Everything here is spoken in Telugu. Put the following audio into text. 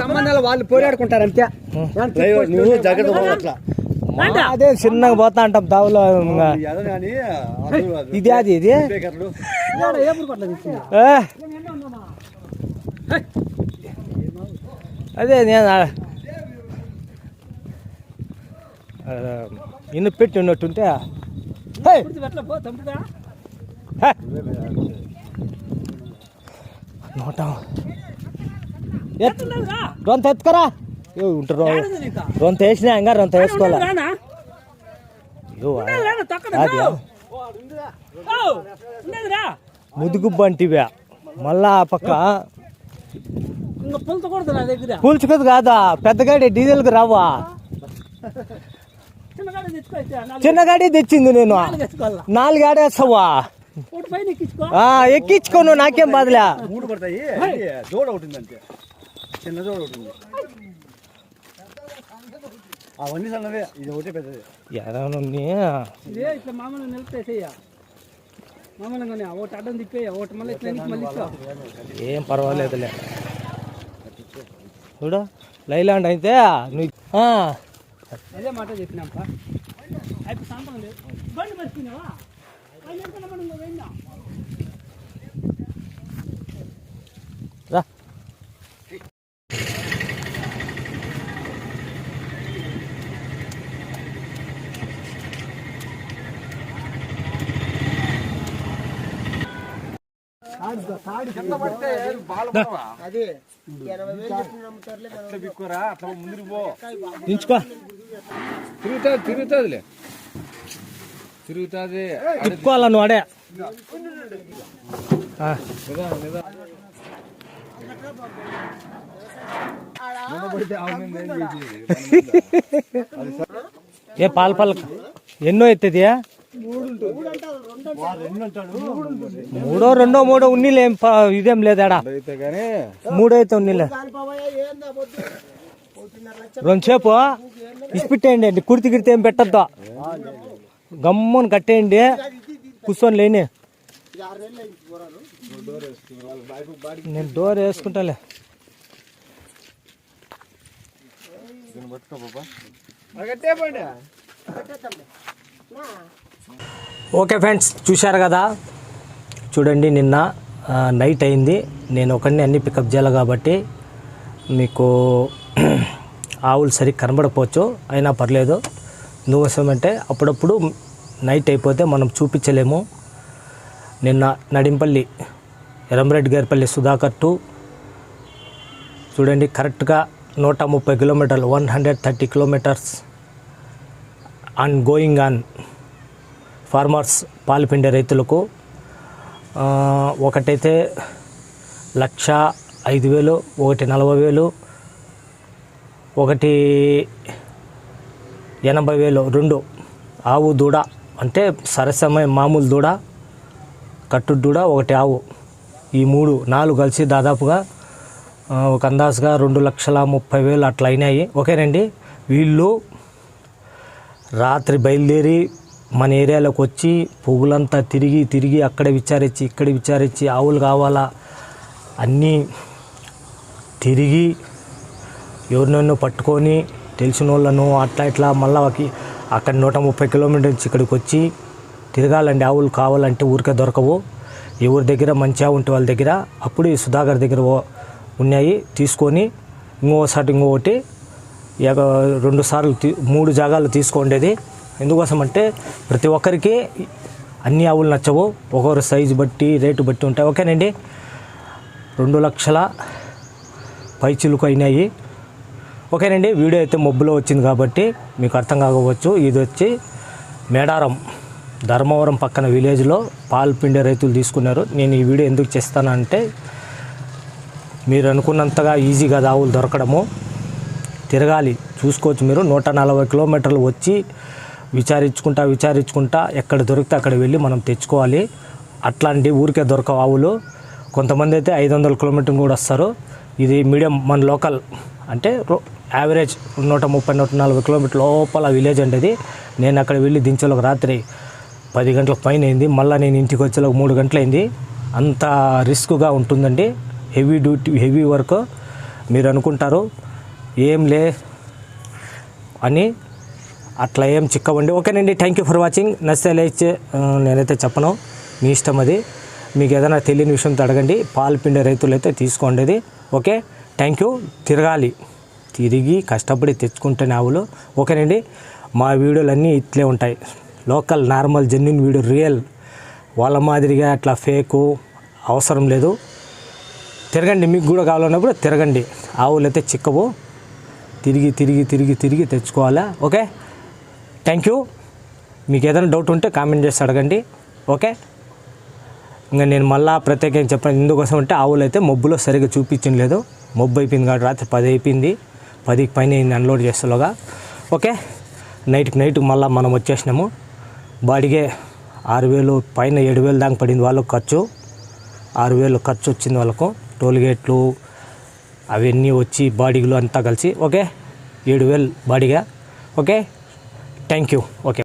సంబంధాలు వాళ్ళు పోరాడుకుంటారు అంతే. నువ్వు జాగ్రత్త అదే చిన్నగా పోతా అంటాం దావులో. ఇది అది ఇది. అదే నేను ఇన్ని పెట్టి ఉన్నట్టుంటే! నోట రొంత ఎత్తుకరా. ఏ, ఉంటారు రొంత వేసినా ఇంకా రొంత వేసుకోవాలా? అయ్యో, అది ముదుగు బంటివే మళ్ళా ఆ పక్క. కూల్చుకోదు కాదా? పెద్ద గాడి డీజిల్కి రావా? చిన్నగాడ తెచ్చింది నేను. నాలుగు ఆడేస్తావా ఎక్కించుకోను నాకేం బాధలే. మూడు పడతాయి. జోడ ఒకటి ఉంది అంతే చిన్న జోడ ఒకటి ఉంది అవన్నీ సన్నవే ఇది ఒకటే పెద్దది. ఎదనుంది ఇదే ఇట్లా మామూలుగా నిలిపేసేయ మామూలుగానే ఒకటి అడ్డం తిప్పేయ ఒకటి మళ్ళీ ఇట్లా వెనక్కి మళ్ళీ ఏం పర్వాలేదులే. చూడు లైలాండ్ అయితే నువ్వు ఆ, అదే మాట చెప్పినాంప. సాంతం లేదు. బండి మర్చిపోయినావా బిక్కురా అట్లా ముందుకు పో దించుకో తిరుగుతుంది తిరుగుతుందిలే తిరుగుతుంది తిప్పుకోవాలా నువ్వు అడే ఆ, ఏ పాల పాల ఎన్నో ఎత్తది మూడో రెండో మూడో ఉన్నీలే ఇదేం లేదాడా? అయితే కానీ మూడో అయితే ఉన్నీలే. రెండుసేపు ఇసిపెట్టేయండి అండి కుర్తి గిరితే ఏం పెట్టద్దు? గమ్మున కట్టేయండి. కూర్చొని లేని. నేను డోర్ వేసుకుంటాలే. ఓకే ఫ్రెండ్స్ చూశారు కదా? చూడండి నిన్న నైట్ అయింది. నేను ఒకడిని అన్ని పికప్ చేయాలి కాబట్టి మీకు ఆవులు సరిగ్గా కనబడకపోవచ్చు. అయినా పర్లేదు. ఎందుకోసమంటే అప్పుడప్పుడు నైట్ అయిపోతే మనం చూపించలేము. నిన్న నడింపల్లి ఎరంరెడ్డి గారిపల్లి సుధాకర్ టు. చూడండి కరెక్ట్గా నూట ముప్పై కిలోమీటర్లు one hundred thirty kilometres. On going on. Farmers పాలు పిండే రైతులకు ఒకటైతే లక్ష ఐదు వేలు ఒకటి నలభై వేలు ఒకటి ఎనభై వేలు రెండు ఆవు దూడ అంటే సరసమైన మామూలు దూడ కట్టు దూడ ఒకటి ఆవు. ఈ మూడు నాలుగు కలిసి దాదాపుగా ఒక అందాజుగా రెండు లక్షల ముప్పై వేలు అట్లా అయినాయి. ఓకేనండి. వీళ్ళు రాత్రి బయలుదేరి మన ఏరియాలోకి వచ్చి పువ్వులంతా తిరిగి తిరిగి అక్కడ విచారించి ఇక్కడ విచారించి ఆవులు కావాలా అన్నీ తిరిగి ఎవరినైనా పట్టుకొని తెలిసిన వాళ్ళను అట్లా ఇట్లా మళ్ళీ అక్కడ నూట ముప్పై కిలోమీటర్ నుంచి ఇక్కడికి వచ్చి తిరగాలండి ఆవులు కావాలంటే ఊరికే దొరకవు. ఎవరి దగ్గర మంచి ఆవు ఉంటే వాళ్ళ దగ్గర అప్పుడు ఈ సుధాకర్ దగ్గర ఓ- ఉన్నాయి తీసుకొని ఇంకోసారి ఇంకొకటి ఇక రెండు సార్లు మూడు జాగాలు తీసుకుండేది ఎందుకోసం అంటే ప్రతి ఒక్కరికి అన్ని ఆవులు నచ్చవు. ఒక్కొక్కరు సైజు బట్టి రేటు బట్టి ఉంటాయి. ఓకేనండి? రెండు లక్షల పైచిలుకు అయినాయి. ఓకేనండి? వీడియో అయితే మబ్బులో వచ్చింది కాబట్టి మీకు అర్థం కాకపోవచ్చు. ఇది వచ్చి మేడారం ధర్మవరం పక్కన విలేజ్లో పాలు పిండే రైతులు తీసుకున్నారు. నేను ఈ వీడియో ఎందుకు చేస్తానంటే మీరు అనుకున్నంతగా ఈజీ కాదు ఆవులు దొరకడము. తిరగాలి. చూసుకోవచ్చు మీరు. నూట నలభై కిలోమీటర్లు వచ్చి విచారించుకుంటా విచారించుకుంటా ఎక్కడ దొరికితే అక్కడ వెళ్ళి మనం తెచ్చుకోవాలి. అట్లాంటి ఊరికే దొరకవు ఆవులు. కొంతమంది అయితే ఐదు వందల కిలోమీటర్ కూడా వస్తారు. ఇది మీడియం మన లోకల్ అంటే రో- యావరేజ్ నూట ముప్పై నూట నలభై కిలోమీటర్ లోపల విలేజ్ అంటేది నేను అక్కడ వెళ్ళి దించేలోకి రాత్రి పది గంటల పైన అయింది. మళ్ళీ నేను ఇంటికి వచ్చేలోకి మూడు గంటలైంది. అంత రిస్క్గా ఉంటుందండి. హెవీ డ్యూటీ హెవీ వర్క్ మీరు అనుకుంటారు. ఏం లే అని అట్లా ఏం చిక్కవండి. ఓకేనండి థ్యాంక్ యూ ఫర్ వాచింగ్ నచ్చితే లైక్ నేనైతే చెప్పను. మీ ఇష్టం అది. మీకు ఏదైనా తెలియని విషయంతో అడగండి. పాలు పిండే రైతులు అయితే తీసుకోండి ఇది ఓకే? థ్యాంక్ యూ తిరగాలి. తిరిగి కష్టపడి తెచ్చుకుంటేనే ఆవులు. ఓకేనండి మా వీడియోలు అన్నీ ఇట్లే ఉంటాయి. Local normal genuine video real వాళ్ళ మాదిరిగా అట్లా ఫేకు అవసరం లేదు. తిరగండి. మీకు కూడా కావాలన్నప్పుడు తిరగండి. ఆవులు అయితే చిక్కవు. తిరిగి తిరిగి తిరిగి తిరిగి తెచ్చుకోవాలా? ఓకే? Thank you. మీకు ఏదైనా డౌట్ ఉంటే కామెంట్ చేసి అడగండి. ఓకే? ఇంకా నేను మళ్ళీ ప్రత్యేకంగా చెప్పాను ఎందుకోసం అంటే ఆవులు అయితే మబ్బులో సరిగ్గా చూపించడం లేదు. మబ్బు అయిపోయింది కాబట్టి రాత్రి పది అయిపోయింది. పదికి పైన అయింది అన్లోడ్ చేస్తలోగా ఓకే? నైట్కి నైట్ మళ్ళీ మనం వచ్చేసినాము. బాడిగే ఆరు వేలు పైన ఏడు వేలు దాకా పడింది వాళ్ళకు ఖర్చు. ఆరు వేలు ఖర్చు వచ్చింది వాళ్ళకు. టోల్గేట్లు అవన్నీ వచ్చి బాడీలు అంతా కలిసి ఓకే? ఏడు వేలు బాడీగా. ఓకే? Thank you okay